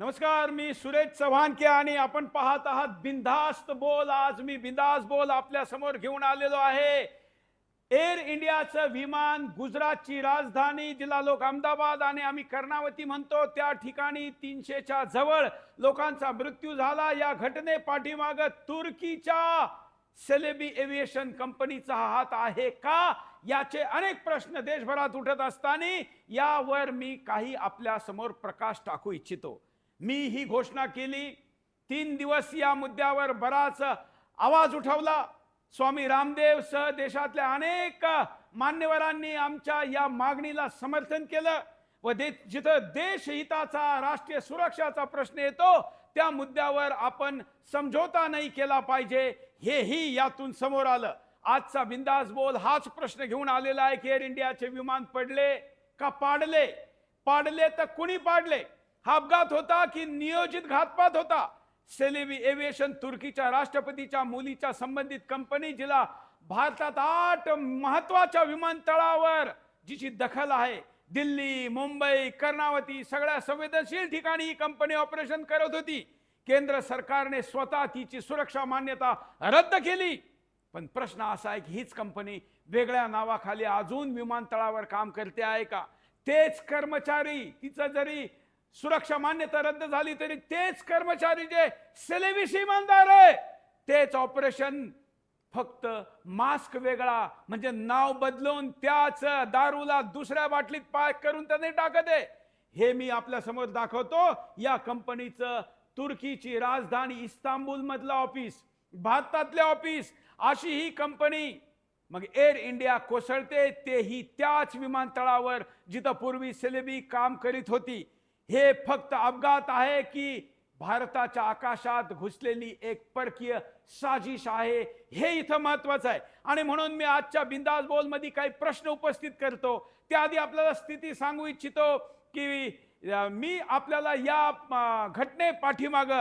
नमस्कार मी सुरेश चव्हाणके आणि आपण पाहत आहात बिंदास्त बोल. आज मी बिंदास्त बोल आपल्यासमोर घेऊन आलेलो आहे. एअर इंडियाचं विमान गुजरातची राजधानी जिल्हा लोक अहमदाबाद आणि आम्ही कर्णावती म्हणतो त्या ठिकाणी तीनशेच्या जवळ लोकांचा मृत्यू झाला. या घटने पाठीमाग तुर्कीच्या सेलेबी एव्हिएशन कंपनीचा हात आहे का? याचे अनेक प्रश्न देशभरात उठत असताना यावर मी काही आपल्यासमोर प्रकाश टाकू इच्छितो. मी ही घोषणा केली. तीन दिवस या मुद्द्यावर बराच आवाज उठवला. स्वामी रामदेव सह देशातल्या अनेक मान्यवरांनी आमच्या या मागणीला समर्थन केलं व दे जिथं देशहिताचा राष्ट्रीय सुरक्षाचा प्रश्न येतो त्या मुद्द्यावर आपण समझोता नाही केला पाहिजे हेही यातून समोर आलं. आजचा बिंदास बोल हाच प्रश्न घेऊन आलेला आहे की एअर इंडियाचे विमान पडले का पाडले? पाडले तर कुणी पाडले? हा अपघात होता की नियोजित घातपात होता? सेलेबी एव्हिएशन तुर्कीच्या राष्ट्रपतीच्या मुलीच्या संबंधित कंपनी जिला भारतात आठ महत्त्वाच्या विमानतळावर जिची दखल आहे. दिल्ली मुंबई कर्णावती सगळ्या संवेदनशील ठिकाणी ही कंपनी ऑपरेशन करत होती. केंद्र सरकारने स्वतः तिची सुरक्षा मान्यता रद्द केली. पण प्रश्न असा आहे की हीच कंपनी वेगळ्या नावाखाली अजून विमानतळावर काम करते आहे का? तेच कर्मचारी तिचं जरी सुरक्षा मान्यता रद्द झाली तरी तेच कर्मचारी जे सेलेबिस इमानदार आहे तेच ऑपरेशन फक्त मास्क वेगळा म्हणजे नाव बदलून त्याच दारूला दुसऱ्या बाटलीत पाय करून त्याने टाकत आहे. हे मी आपल्यासमोर दाखवतो. या कंपनीचं तुर्कीची राजधानी इस्तांबुल मधलं ऑफिस भारतातले ऑफिस अशी ही कंपनी. मग एअर इंडिया कोसळते तेही त्याच विमानतळावर जिथं पूर्वी सेलेबी काम करीत होती. हे फक्त अपघात आहे की भारताच्या आकाशात घुसलेली एक परकीय साजिश आहे. हे इथं महत्वाचं आहे. आणि म्हणून मी आजच्या बिंदास बोलमध्ये काही प्रश्न उपस्थित करतो. त्याआधी आपल्याला स्थिती सांगू इच्छितो की मी आपल्याला या घटने पाठीमाग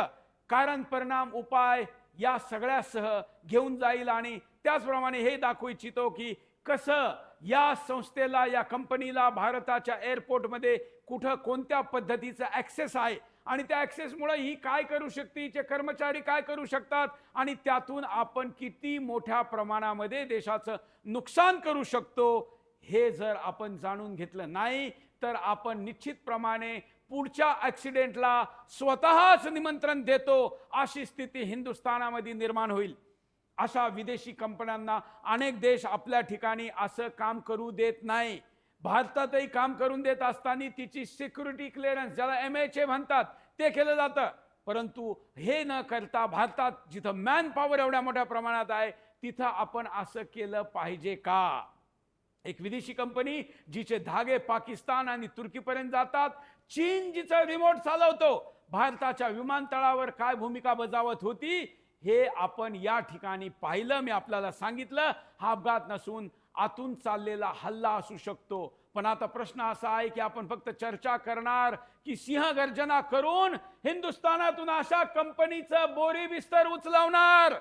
कारण परिणाम उपाय या सगळ्यासह घेऊन जाईल आणि त्याचप्रमाणे हे दाखवू इच्छितो की कसं या संस्थेला या कंपनीला भारताच्या एअरपोर्टमध्ये कुठं कोणत्या पद्धतीचं ॲक्सेस आहे? आणि त्या ॲक्सेसमुळं ही काय करू शकते? हिचे कर्मचारी काय करू शकतात? आणि त्यातून आपण किती मोठ्या प्रमाणामध्ये देशाचं नुकसान करू शकतो? हे जर आपण जाणून घेतलं नाही तर आपण निश्चितप्रमाणे पुढच्या ॲक्सिडेंटला स्वतःच निमंत्रण देतो. अशी स्थिती हिंदुस्थानामध्ये निर्माण होईल. अशा विदेशी कंपन्यांना अनेक देश आपल्या ठिकाणी असं काम करू देत नाही. भारतातही काम करून देत असताना तिची सिक्युरिटी क्लिअरन्स ज्याला एम एच ए म्हणतात ते केलं जातं. परंतु हे न करता भारतात जिथं मॅन पॉवर एवढ्या मोठ्या प्रमाणात आहे तिथं आपण असं केलं पाहिजे का? एक विदेशी कंपनी जिचे धागे पाकिस्तान आणि तुर्कीपर्यंत जातात चीन जिचं रिमोट चालवतो. भारताच्या विमानतळावर काय भूमिका बजावत होती हे आपण या ठिकाणी पाहिलं मी आपल्याला सांगितलं. हा अपघात नसून आतून चाललेला हल्ला असू शकतो. पण आता प्रश्न असा आहे की आपण फक्त चर्चा करणार की सिंहगर्जना करून हिंदुस्थानातून अशा कंपनीचं बोरी बिस्तर उचलवणार.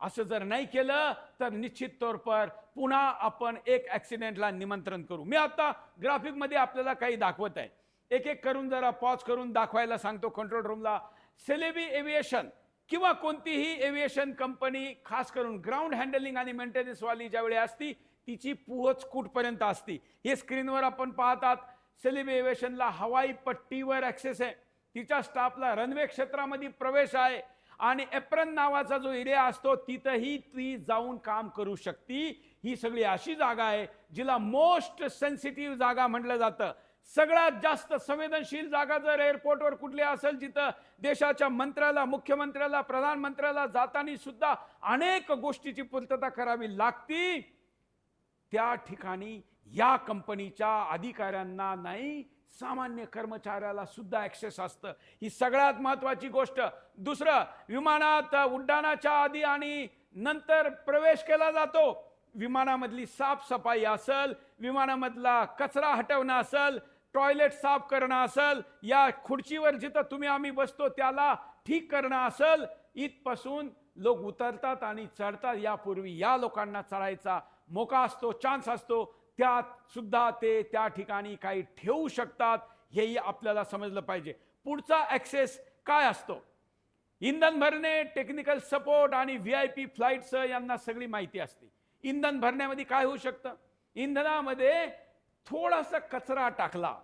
असं जर नाही केलं तर निश्चित तौर पर पुन्हा आपण एक ऍक्सिडेंटला निमंत्रण करू. मी आता ग्राफिकमध्ये आपल्याला काही दाखवत आहे. एक एक करून जरा पॉज करून दाखवायला सांगतो कंट्रोल रूमला सेलेबी एव्हिएशन किंवा कोणतीही एव्हिएशन कंपनी खास करून ग्राउंड हँडलिंग आणि मेंटेनन्स वाली ज्यावेळी असती तिची पोहोच कुठपर्यंत असती? हे स्क्रीनवर आपण पाहतात. सेलेबी एव्हिएशनला हवाई पट्टीवर ॲक्सेस आहे. तिच्या स्टाफला रनवे क्षेत्रामध्ये प्रवेश आहे. आणि एप्रन नावाचा जो एरिया असतो तिथंही ती जाऊन काम करू शकती. ही सगळी अशी जागा आहे जिला मोस्ट सेन्सिटिव्ह जागा म्हटलं जातं. सगळ्यात जास्त संवेदनशील जागा जर एअरपोर्टवर कुठली असेल जिथं देशाच्या मंत्र्याला मुख्यमंत्र्याला प्रधानमंत्र्याला जाताना सुद्धा अनेक गोष्टीची पूर्तता करावी लागती. त्या ठिकाणी या कंपनीच्या अधिकाऱ्यांना नाही सामान्य कर्मचाऱ्याला सुद्धा ऍक्सेस असतं. ही सगळ्यात महत्वाची गोष्ट. दुसरं विमानात उड्डाणाच्या आधी आणि नंतर प्रवेश केला जातो. विमानामधली साफसफाई असल विमानामधला कचरा हटवणं असल टॉयलेट साफ करणं असल या खुर्चीवर जिथं तुम्ही आम्ही बसतो त्याला ठीक करणं असल इथपासून लोक उतरतात आणि चढतात. यापूर्वी या लोकांना चढायचा मोका असतो चान्स असतो त्यात सुद्धा ते त्या ठिकाणी काही ठेवू शकतात हेही आपल्याला समजलं पाहिजे. पुढचा ॲक्सेस काय असतो? इंधन भरणे टेक्निकल सपोर्ट आणि व्ही आय पी फ्लाईटचं यांना सगळी माहिती असते. इंधन भरण्यामध्ये काय होऊ शकतं? इंधनामध्ये थोडासा कचरा टाकला.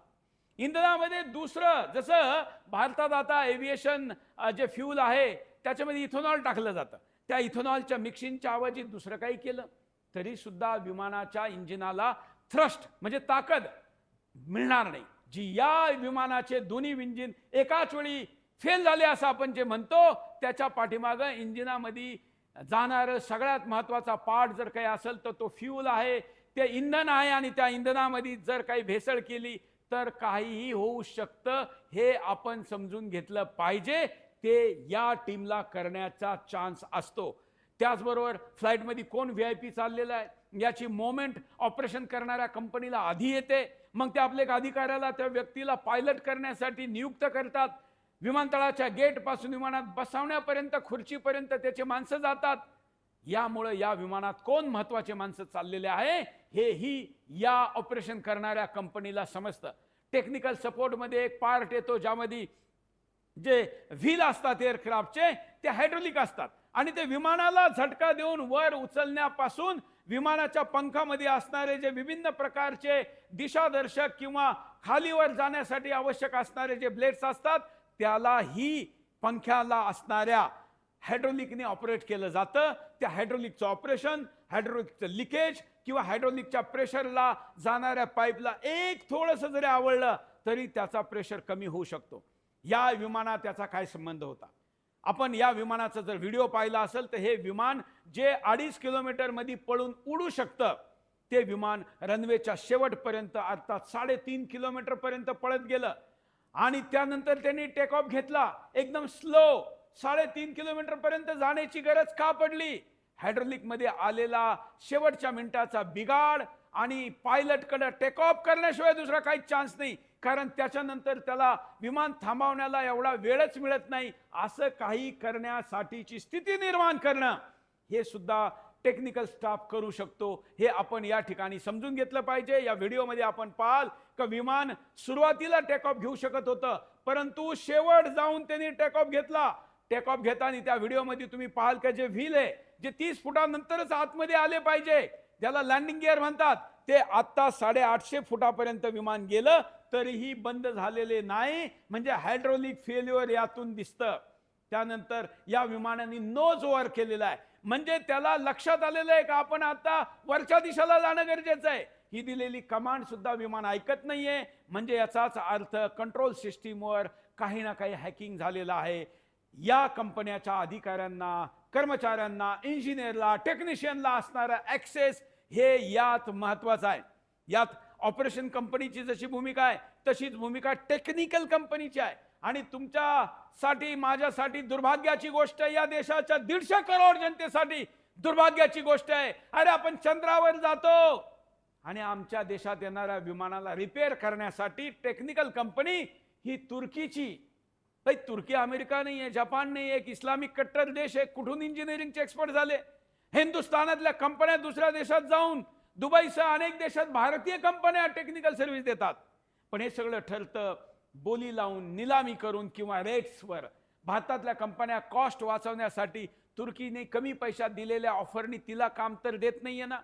इंधनामध्ये दुसरं जसं भारतात आता एव्हिएशन जे फ्यूल आहे त्याच्यामध्ये इथेनॉल टाकलं जातं. त्या इथेनॉलच्या मिक्सिंगच्या आवाजीत दुसरं काही केलं. तरीसुद्धा विमानाच्या इंजिनाला थ्रस्ट म्हणजे ताकद मिळणार नाही. जी या विमानाचे दोन्ही इंजिन एकाच वेळी फेल झाले असं आपण जे म्हणतो त्याच्या पाठीमागं इंजिनामध्ये जाणारं सगळ्यात महत्त्वाचा पार्ट जर काही असेल तर तो फ्यूल आहे ते इंधन आहे आणि त्या इंधनामध्ये जर काही भेसळ केली तर काहीही होऊ शकतं हे आपण समजून घेतलं पाहिजे. ते या टीमला करण्याचा चान्स असतो. त्याचबरोबर फ्लाईटमध्ये कोण व्ही आय पी चाललेला आहे? याची मोमेंट ऑपरेशन करणाऱ्या कंपनीला आधी येते. मग ते आपल्या एक अधिकाऱ्याला त्या व्यक्तीला पायलट करण्यासाठी नियुक्त करतात. विमानतळाच्या गेटपासून विमानात बसवण्यापर्यंत खुर्चीपर्यंत त्याचे माणसं जातात. यामुळं या विमानात कोण महत्त्वाचे माणसं चाललेले आहे हेही या ऑपरेशन करणाऱ्या कंपनीला समजतं. टेक्निकल सपोर्टमध्ये एक पार्ट येतो ज्यामध्ये जे व्हील असतात एअरक्राफ्टचे ते हायड्रोलिक असतात. आणि ते विमानाला झटका देऊन वर उचलण्यापासून विमानाच्या पंखामध्ये असणारे जे विभिन्न प्रकारचे दिशादर्शक किंवा खालीवर जाण्यासाठी आवश्यक असणारे जे ब्लेड्स असतात त्यालाही पंख्याला असणाऱ्या हायड्रोलिकने ऑपरेट केलं जातं. त्या हायड्रोलिकचं ऑपरेशन हायड्रोलिकचं लिकेज किंवा हायड्रोलिकच्या प्रेशरला जाणाऱ्या पाईपला एक थोडंसं जरी आवडलं तरी त्याचा प्रेशर कमी होऊ शकतो. या विमानात त्याचा काय संबंध होता? आपण या विमानाचा जर व्हिडिओ पाहिला असेल तर हे विमान जे अडीच किलोमीटरमध्ये पळून उडू शकतं ते विमान रनवेच्या शेवटपर्यंत अर्थात साडेतीन किलोमीटरपर्यंत पळत गेलं. आणि त्यानंतर त्यांनी टेक ऑफ घेतला. एकदम स्लो साडेतीन किलोमीटरपर्यंत जाण्याची गरज का पडली? हायड्रोलिकमध्ये आलेला शेवटच्या मिनिटाचा बिगाड आणि पायलटकडं टेक ऑफ करण्याशिवाय दुसरा काहीच चान्स नाही. कारण त्याच्यानंतर त्याला विमान थांबवण्याला एवढा वेळच मिळत नाही. असं काही करण्यासाठीची स्थिती निर्माण करणं हे सुद्धा टेक्निकल स्टाफ करू शकतो. हे आपण या ठिकाणी समजून घेतलं पाहिजे. या व्हिडिओमध्ये आपण पाहाल का विमान सुरुवातीला टेक ऑफ घेऊ शकत होतं परंतु शेवट जाऊन त्यांनी टेक ऑफ घेतला. टेक ऑफ घेताना त्या व्हिडिओमध्ये तुम्ही पाहाल का जे व्हील आहे जे तीस फुटानंतरच आतमध्ये आले पाहिजे. ज्याला लँडिंग गिअर म्हणतात ते आत्ता साडेआठशे फुटापर्यंत विमान गेलं तरीही बंद झालेले नाही. म्हणजे हायड्रोलिक फेल्युअर यातून दिसतं. त्यानंतर या विमानाने नोज ओव्हर केलेला आहे. म्हणजे त्याला लक्षात आलेलं आहे का आपण आता वरच्या दिशेला जाणं गरजेचं आहे? ही दिलेली कमांड सुद्धा विमान ऐकत नाहीये. म्हणजे याचाच अर्थ कंट्रोल सिस्टीमवर काही ना काही हॅकिंग झालेलं आहे. या कंपन्याच्या अधिकाऱ्यांना कर्मचाऱ्यांना इंजिनियरला टेक्निशियनला असणारा ऍक्सेस हे यात महत्वाचं आहे. यात ऑपरेशन कंपनीची जशी भूमिका आहे तशीच भूमिका टेक्निकल कंपनीची आहे. आणि तुमच्यासाठी माझ्यासाठी दुर्भाग्याची गोष्ट आहे या देशाच्या दीडशे करोड जनतेसाठी दुर्भाग्याची गोष्ट आहे. अरे आपण चंद्रावर जातो. आणि आमच्या देशात येणाऱ्या विमानाला रिपेअर करण्यासाठी टेक्निकल कंपनी ही तुर्कीची. तुर्की अमेरिका नाही आहे जपान नाही एक इस्लामिक कट्टर देश आहे कुठून इंजिनिअरिंगचे एक्सपर्ट झाले? हिंदुस्थानातल्या कंपन्या दुसऱ्या देशात जाऊन दुबईसह अनेक देशात भारतीय कंपन्या टेक्निकल सर्व्हिस देतात. पण हे सगळं ठरतं बोली लावून निलामी करून किंवा रेट्सवर भारतातल्या कंपन्या कॉस्ट वाचवण्यासाठी तुर्कीने कमी पैशात दिलेल्या ऑफरनी तिला काम तर देत नाहीये ना.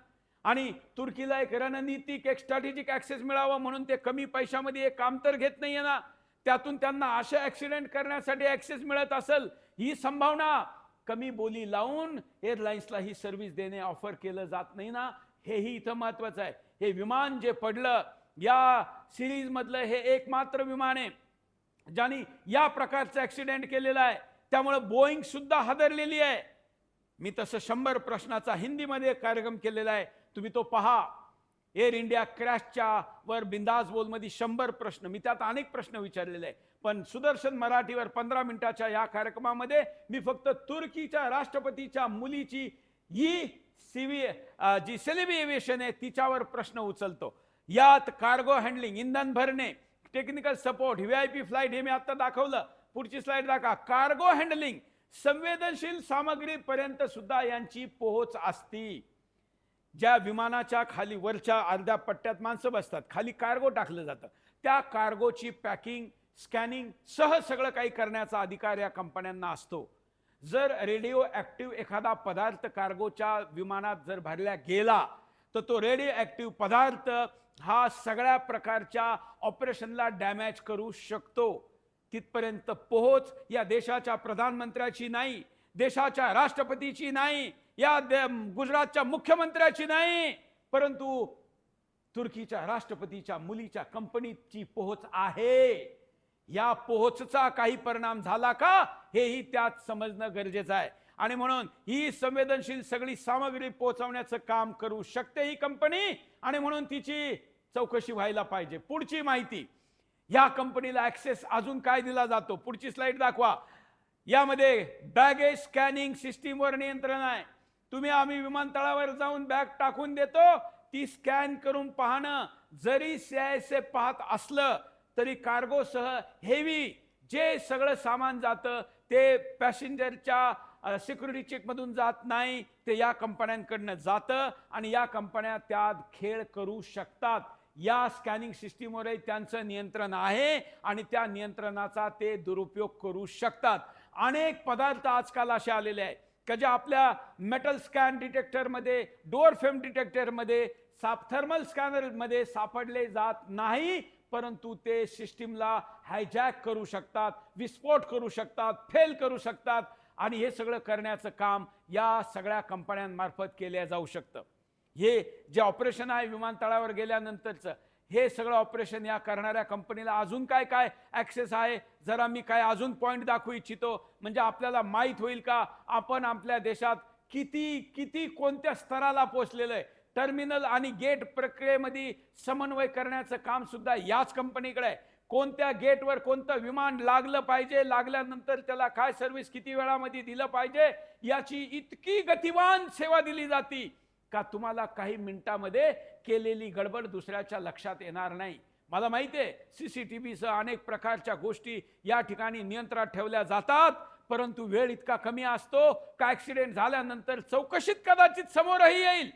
आणि तुर्कीला एक रणनीतिक एक स्ट्रॅटेजिक ॲक्सेस मिळावा म्हणून ते कमी पैशामध्ये एक काम तर घेत नाहीये ना. त्यातून त्यांना अशा ॲक्सिडेंट करण्यासाठी ॲक्सेस मिळत असेल ही संभावना. कमी बोली लावून एअरलाईन्सला ही सर्व्हिस देणे ऑफर केलं जात नाही ना. हेही इथं महत्त्वाचं आहे. हे विमान जे पडलं या सिरीजमधलं हे एकमात्र विमान आहे ज्यांनी या प्रकारचं ॲक्सिडेंट केलेलं आहे. त्यामुळं बोईंगसुद्धा हादरलेली आहे. मी तसं शंभर प्रश्नाचा हिंदीमध्ये कार्यक्रम केलेला आहे. तुम्ही तो पहा. एअर इंडिया क्रॅशच्या वर बिंदास बोलमध्ये शंभर प्रश्न. मी त्यात अनेक प्रश्न विचारलेले आहे. पण सुदर्शन मराठीवर पंधरा मिनिटाच्या या कार्यक्रमामध्ये मी फक्त तुर्कीच्या राष्ट्रपतीच्या मुलीची ही सीव्ही जी सेलिबी एव्हिएशन आहे तिच्यावर प्रश्न उचलतो. यात कार्गो हँडलिंग इंधन भरणे technical support V I P flight हे मी आता दाखवलं. पुढची स्लाइड दाखवा. कार्गो हँडलिंग संवेदनशील सामग्रीपर्यंत सुद्धा यांची पोहोच असती. ज्या विमानाच्या खाली वरच्या अर्ध्या पट्ट्यात माणसं बसतात खाली कार्गो टाकलं जातं. त्या कार्गोची पॅकिंग स्कॅनिंग सह सगळं काही करण्याचा अधिकार या कंपन्यांना असतो. जर रेडिओ ॲक्टिव्ह एखादा पदार्थ कार्गोच्या विमानात जर भरल्या गेला तर तो रेडिओ ॲक्टिव्ह पदार्थ हा सगळ्या प्रकारच्या ऑपरेशनला डॅमेज करू शकतो. तिथपर्यंत पोहोच या देशाच्या प्रधानमंत्र्याची नाही देशाच्या राष्ट्रपतीची नाही या गुजरातच्या मुख्यमंत्र्याची नाही परंतु तुर्कीच्या राष्ट्रपतीच्या मुलीच्या कंपनीची पोहोच आहे. या पोहोचचा काही परिणाम झाला का? हेही त्यात समजणं गरजेचं आहे. आणि म्हणून ही संवेदनशील सगळी सामग्री पोहोचवण्याचं काम करू शकते ही कंपनी. आणि म्हणून तिची चौकशी व्हायला पाहिजे. पुढची माहिती या कंपनीला ॲक्सेस अजून काय दिला जातो? पुढची स्लाइड दाखवा. यामध्ये बॅगेज स्कॅनिंग सिस्टीमवर नियंत्रण आहे. तुम्ही आम्ही विमानतळावर जाऊन बॅग टाकून देतो. ती स्कॅन करून पाहणं. जरी सीआयएसए पाहत असलं तरी कार्गोसह हेवी जे सगळं सामान जातं ते पॅसेंजरच्या सिक्युरिटी चेकमधून जात नाही ते या कंपन्यांकडनं जातं आणि या कंपन्या त्यात खेळ करू शकतात. या स्कॅनिंग सिस्टीमवरही त्यांचं नियंत्रण आहे आणि त्या नियंत्रणाचा ते दुरुपयोग करू शकतात. अनेक पदार्थ आजकाल असे आलेले आहेत. का जे आपल्या मेटल स्कॅन डिटेक्टरमध्ये डोअर फेम डिटेक्टरमध्ये साप थर्मल स्कॅनरमध्ये सापडले जात नाही परंतु ते सिस्टीमला हायजॅक करू शकतात विस्फोट करू शकतात फेल करू शकतात आणि हे सगळं करण्याचं काम या सगळ्या कंपन्यांमार्फत केल्या जाऊ शकतं. हे जे ऑपरेशन आहे विमानतळावर गेल्यानंतरचं हे सगळं ऑपरेशन या करणाऱ्या कंपनीला अजून काय काय ॲक्सेस आहे? जरा मी काय अजून पॉईंट दाखवू इच्छितो? म्हणजे आपल्याला माहीत होईल का? आपण आपल्या देशात किती किती कोणत्या स्तराला पोहोचलेलं आहे? टर्मिनल आणि गेट प्रक्रियेमध्ये समन्वय करण्याचं काम सुद्धा याच कंपनीकडे आहे. कोणत्या गेटवर कोणतं विमान लागलं पाहिजे लागल्यानंतर त्याला काय सर्व्हिस किती वेळामध्ये दिलं पाहिजे याची इतकी गतिवान सेवा दिली जाती का तुम्हाला काही मिनिटामध्ये केलेली गडबड दुसऱ्याच्या लक्षात येणार नाही. मला माहिती आहे सीसीटीव्हीसह अनेक प्रकारच्या गोष्टी या ठिकाणी नियंत्रणात ठेवल्या जातात परंतु वेळ इतका कमी असतो का ॲक्सिडेंट झाल्यानंतर चौकशीत कदाचित समोरही येईल.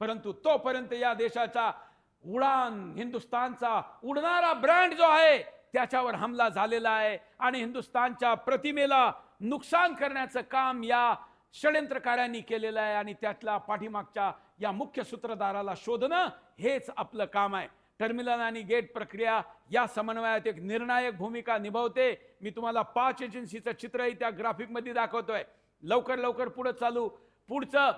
परंतु तोपर्यंत या देशाचा उडान हिंदुस्थानचा उडणारा ब्रँड जो आहे त्याच्यावर हमला झालेला आहे. आणि हिंदुस्थानच्या प्रतिमेला नुकसान करण्याचं काम या षडयंत्रकाऱ्यांनी केलेलं आहे. आणि त्यातल्या पाठीमागच्या या मुख्य सूत्रधाराला शोधणं हेच आपलं काम आहे. टर्मिनल आणि गेट प्रक्रिया या समन्वयात एक निर्णायक भूमिका निभावते. मी तुम्हाला पाच एजन्सीचं चित्रही त्या ग्राफिकमध्ये दाखवतोय. लवकर लवकर पुढं चालू. पुढचं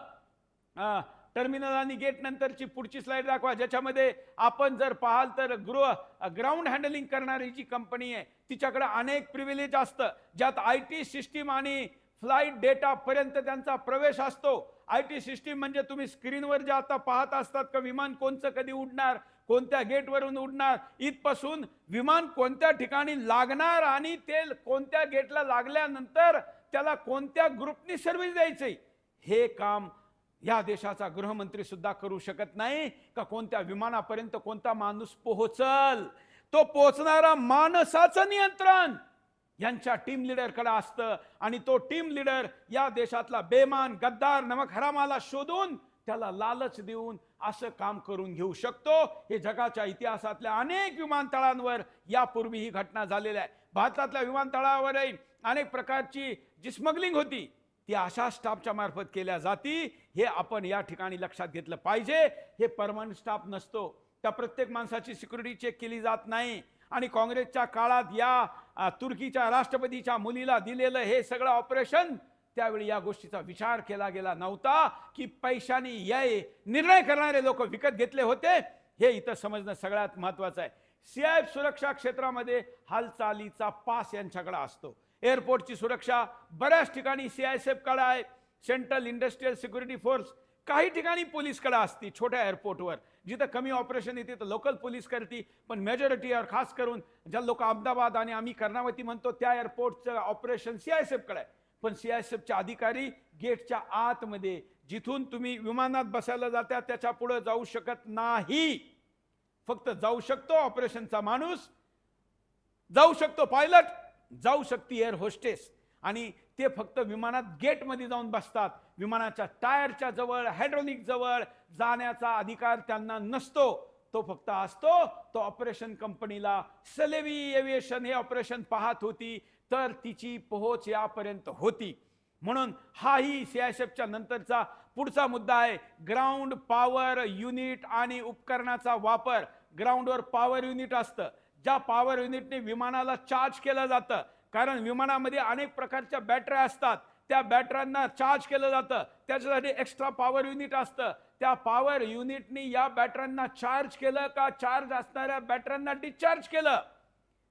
टर्मिनल आणि गेट नंतरची पुढची स्लाइड दाखवा ज्याच्यामध्ये आपण जर पाहाल तर गृह ग्राउंड हँडलिंग करणारी जी कंपनी आहे तिच्याकडे अनेक प्रिव्हिलेज असतं. ज्यात आय टी सिस्टीम आणि फ्लाईट डेटा पर्यंत त्यांचा प्रवेश असतो. आय टी सिस्टीम म्हणजे तुम्ही स्क्रीनवर जे आता पाहत असतात का विमान कोणचं कधी उडणार कोणत्या गेटवरून उडणार इथपासून विमान कोणत्या ठिकाणी लागणार आणि ते कोणत्या गेटला लागल्यानंतर त्याला कोणत्या ग्रुपनी सर्व्हिस द्यायची हे काम या देशाचा गृहमंत्री सुद्धा करू शकत नाही. का कोणत्या विमानापर्यंत कोणता माणूस पोहोचल? तो पोहोचणारा माणसाचं नियंत्रण यांच्या टीम लिडरकडे असतं. आणि तो टीम लीडर या देशातला बेमान गद्दार नमक हरामाला शोधून त्याला लालच देऊन असं काम करून घेऊ शकतो. हे जगाच्या इतिहासातल्या अनेक विमानतळांवर यापूर्वी ही घटना झालेल्या आहे. भारतातल्या विमानतळावरही अनेक प्रकारची जी स्मगलिंग होती ती अशा स्टाफच्या मार्फत केल्या जाती. हे आपण या ठिकाणी लक्षात घेतलं पाहिजे. हे परमनंट स्टाफ नसतो. त्या प्रत्येक माणसाची सिक्युरिटी चेक केली जात नाही. आणि काँग्रेसच्या काळात या तुर्कीच्या राष्ट्रपतीच्या मुलीला दिलेलं हे सगळं ऑपरेशन त्यावेळी या गोष्टीचा विचार केला गेला नव्हता की पैशाने याय निर्णय करणारे लोक विकत घेतले होते. हे इथं समजणं सगळ्यात महत्त्वाचं आहे. सीआयएफ सुरक्षा क्षेत्रामध्ये हालचालीचा पास यांच्याकडे असतो. एअरपोर्टची सुरक्षा बऱ्याच ठिकाणी सीआयएसएफकडे आहे. सेंट्रल इंडस्ट्रियल सिक्युरिटी फोर्स काही ठिकाणी पोलीसकडे असती छोट्या एअरपोर्टवर जिथं कमी ऑपरेशन येते तर लोकल पोलीस करती. पण मेजॉरिटीवर खास करून ज्या लोक अहमदाबाद आणि आम्ही कर्णावती म्हणतो त्या एअरपोर्टचं ऑपरेशन सीआयएसएफकडे आहे पण सीआयएसएफचे अधिकारी गेटच्या आतमध्ये जिथून तुम्ही विमानात बसायला जाता त्याच्या पुढे जाऊ शकत नाही. फक्त जाऊ शकतो ऑपरेशनचा माणूस. जाऊ शकतो पायलट जाऊ शकते एअर होस्टेस आणि ते फक्त विमानात गेटमध्ये जाऊन बसतात. विमानाच्या टायरच्या जवळ हायड्रोलिक जवळ जाण्याचा अधिकार त्यांना नसतो. तो फक्त असतो तो ऑपरेशन कंपनीला सलेवी एव्हिएशन हे ऑपरेशन पाहत होती तर तिची पोहोच यापर्यंत होती. म्हणून हाही सीआयएसएफच्या नंतरचा पुढचा मुद्दा आहे ग्राउंड पॉवर युनिट आणि उपकरणाचा वापर. ग्राउंडवर पॉवर युनिट असतं. ज्या पॉवर युनिटने विमानाला चार्ज केलं जातं कारण विमानामध्ये अनेक प्रकारच्या बॅटऱ्या असतात. त्या बॅटऱ्यांना चार्ज केलं जातं. त्याच्यासाठी एक्स्ट्रा पॉवर युनिट असतं. त्या पॉवर युनिटनी या बॅटऱ्यांना चार्ज केलं का? चार्ज असणाऱ्या बॅटऱ्यांना डिस्चार्ज केलं.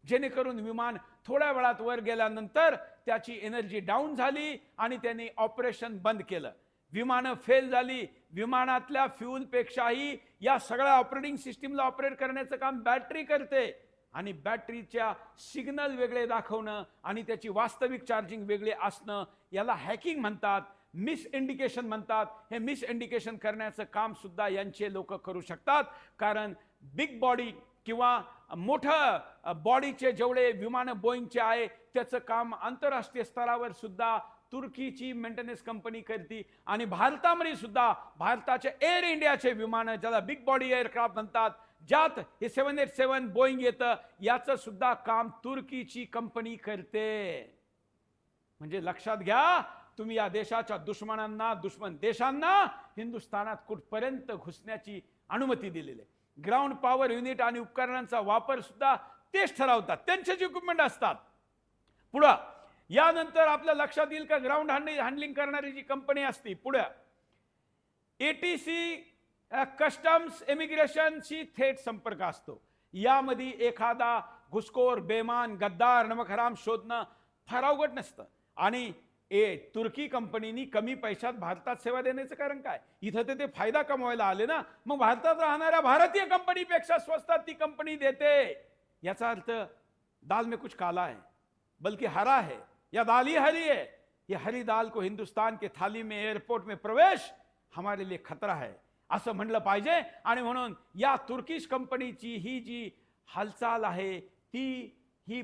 जेणेकरून विमान थोड्या वेळात वर गेल्यानंतर त्याची एनर्जी डाऊन झाली आणि त्यांनी ऑपरेशन बंद केलं. विमानं फेल झाली. विमानातल्या फ्युलपेक्षाही या सगळ्या ऑपरेटिंग सिस्टीमला ऑपरेट करण्याचं काम बॅटरी करते. आणि बॅटरीच्या सिग्नल वेगळे दाखवणं आणि त्याची वास्तविक चार्जिंग वेगळे असणं याला हॅकिंग म्हणतात मिस इंडिकेशन म्हणतात. हे मिस इंडिकेशन करण्याचं काम सुद्धा यांचे लोक करू शकतात. कारण बिग बॉडी किंवा मोठं बॉडीचे जेवढे विमानं बोईंगचे आहे त्याचं काम आंतरराष्ट्रीय स्तरावर सुद्धा तुर्कीची मेंटेनन्स कंपनी करते. आणि भारतामध्ये सुद्धा भारताचे एअर इंडियाचे विमानं ज्याला बिग बॉडी एअरक्राफ्ट म्हणतात ज्यात हे सेवन एट सेवन बोईंग येतं याचं सुद्धा काम तुर्कीची कंपनी करते. म्हणजे लक्षात घ्या तुम्ही या देशाच्या दुश्मनांना दुश्मन देशांना हिंदुस्थानात कुठपर्यंत घुसण्याची अनुमती दिलेली आहे. ग्राउंड पॉवर युनिट आणि उपकरणांचा वापर सुद्धा तेच ठरवतात. त्यांचेच इक्विपमेंट असतात. पुढं यानंतर आपल्या लक्षात येईल का ग्राउंड हँडलिंग करणारी जी कंपनी असती पुढं एटीसी कस्टम्स इमिग्रेशनशी थेट संपर्क असतो. यामध्ये एखादा घुसखोर बेमान गद्दार नमखराम शोधणं फार अवघड नसतं. आणि ए तुर्की कंपनीनी कमी पैशात भारतात सेवा देण्याचं कारण काय? इथं ते ते फायदा कमवायला आले ना. मग भारतात राहणाऱ्या भारतीय कंपनीपेक्षा स्वस्तात ती कंपनी देते. याचा अर्थ दाल में कुछ काला है बल्कि हरा है या दाल ही हरी है. ये हरी दाल को हिंदुस्तान के थाली में एयरपोर्ट में प्रवेश हमारे लिए खतरा है. असं म्हणलं पाहिजे. आणि म्हणून या तुर्किश कंपनीची ही जी हालचाल आहे ती ही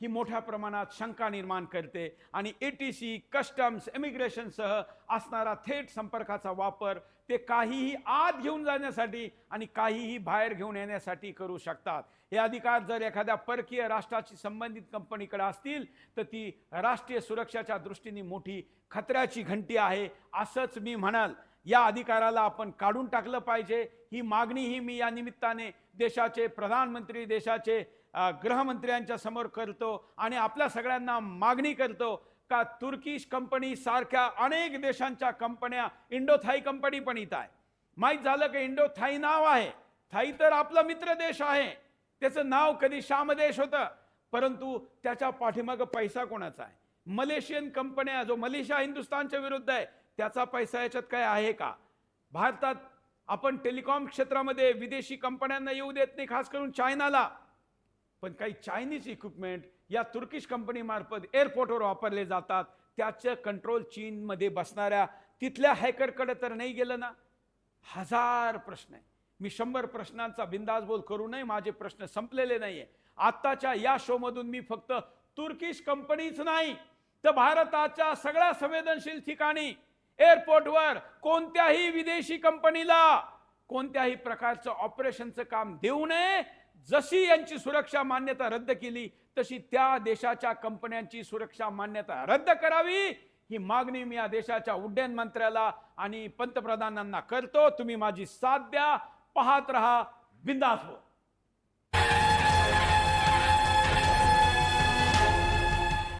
ही मोठ्या प्रमाणात शंका निर्माण करते. आणि ए टी सी कस्टम्स इमिग्रेशनसह असणारा थेट संपर्काचा वापर ते काहीही आत घेऊन जाण्यासाठी आणि काहीही बाहेर घेऊन येण्यासाठी करू शकतात. हे अधिकार जर एखाद्या परकीय राष्ट्राशी संबंधित कंपनीकडे असतील तर ती राष्ट्रीय सुरक्षाच्या दृष्टीने मोठी खतऱ्याची घंटी आहे. असंच मी म्हणाल. या अधिकाराला आपण काढून टाकलं पाहिजे. ही मागणी ही मी या निमित्ताने देशाचे प्रधानमंत्री देशाचे गृहमंत्र्यांच्या समोर करतो आणि आपल्या सगळ्यांना मागणी करतो का तुर्किश कंपनी सारख्या अनेक देशांच्या कंपन्या इंडोथाई कंपनी पण इथं आहे. माहीत झालं की इंडोथाई नाव आहे. थाई तर आपला मित्र देश आहे. त्याचं नाव कधी श्याम देश होतं परंतु त्याच्या पाठीमागं पैसा कोणाचा आहे? मलेशियन कंपन्या जो मलेशिया हिंदुस्थानच्या विरुद्ध आहे त्याचा पैसा याच्यात काय आहे का? भारतात आपण टेलिकॉम क्षेत्रामध्ये विदेशी कंपन्यांना येऊ देत नाही खास करून चायनाला. पण काही चायनीज इक्विपमेंट या तुर्किश कंपनीमार्फत एअरपोर्टवर वापरले जातात. त्याचं कंट्रोल चीनमध्ये बसणाऱ्या तिथल्या हॅकरकडे तर नाही गेलं ना? हजार प्रश्न आहे. मी शंभर प्रश्नांचा बिंदास बोल करू नये माझे प्रश्न संपलेले नाही आहे आत्ताच्या या शोमधून मी फक्त तुर्किश कंपनीच नाही तर भारताच्या सगळ्या संवेदनशील ठिकाणी एअरपोर्टवर कोणत्याही विदेशी कंपनीला कोणत्याही प्रकारचं ऑपरेशनचं काम देऊ नये. जशी यांची सुरक्षा मान्यता रद्द केली तशी त्या देशाच्या कंपन्यांची सुरक्षा मान्यता रद्द करावी. ही मागणी मी या देशाच्या उड्डयन मंत्र्याला आणि पंतप्रधानांना करतो. तुम्ही माझी साथ द्या. पाहत रहा. बिंदास हो.